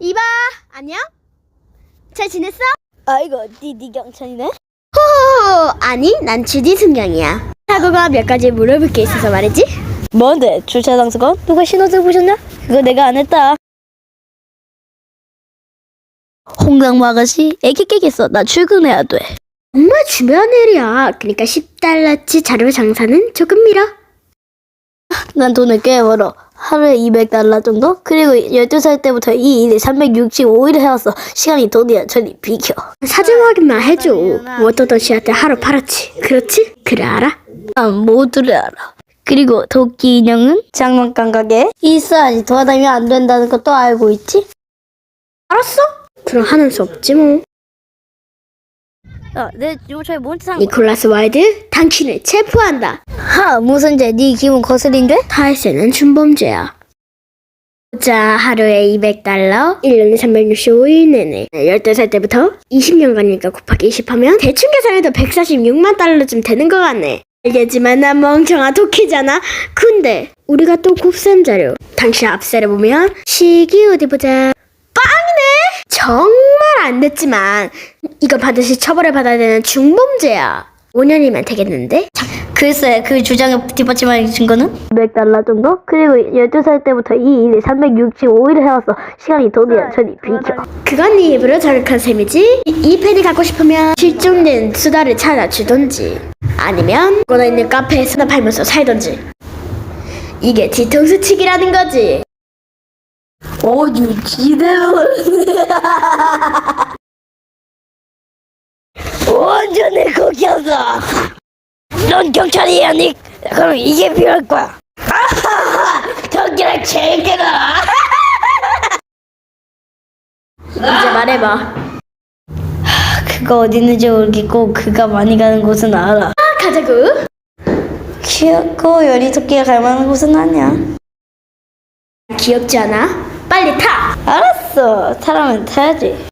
이봐, 안녕? 잘 지냈어? 아이고, 니니 경찰이네? 호호호, 아니, 난 주디 승경이야. 사고가 몇 가지 물어볼 게 있어서 말이지. 뭔데? 주차 장소건? 누가 신호등 보셨나? 그거 내가 안 했다. 홍강모 아가씨, 애기 깨겠어. 나 출근해야 돼. 정말 중요한 일이야. 그러니까 10달러치 자료 장사는 조금 미뤄. 난 돈을 꽤 벌어. 하루에 200달러 정도? 그리고 12살 때부터 이 일을 365일 해왔어. 시간이 돈이야. 저리 비켜. 사진 확인만 해줘. 워터던 씨한테 하루 팔았지. 그렇지? 그래, 알아? 난 모두를 알아. 그리고 도끼 인형은 장난감 가게에 있어야지 돌아다니면 안 된다는 것도 알고 있지? 알았어? 그럼 하는 수 없지 뭐. 야, 내 유모차에 뭔지 상 니콜라스 와이드, 당신을 체포한다. 하, 무슨 죄? 네 기분 거슬린데? 탈세는 준범죄야. 자, 하루에 200달러, 1년에 365일 내내. 12살 때부터 20년간이니까 곱하기 20하면 대충 계산해도 146만 달러쯤 되는 것 같네. 알겠지만 난 멍청한 토끼잖아. 근데 우리가 또 곱셈 자료. 당신 앞셀에 보면 시기 어디 보자. 됐지만 이거 반드시 처벌을 받아야 되는 중범죄야. 5년이면 되겠는데? 글쎄, 그 주장을 뒷받침할 증거는? 200달러 정도? 그리고 12살 때부터 이 일을 365일 해왔어. 시간이 돈이야. 저리 비켜. 그건 네 입으로 자극한 셈이지. 이, 이 펜이 갖고 싶으면 실종된 수다를 찾아주던지 아니면 거기 있는 카페에 수다 팔면서 살던지 이게 뒤통수 치기라는 거지. 지대로 완 거기였어. 넌 경찰이 아니? 그럼 이게 필요할 거야. 경찰을 챙겨라. 이제 말해봐. 그거 어디 있는지 모르겠고 그가 많이 가는 곳은 알아. 아, 가자고. 귀엽고 연희토끼가 갈 만한 곳은 아니야. 귀엽지 않아? 빨리 타. 알았어. 타라면 타야지.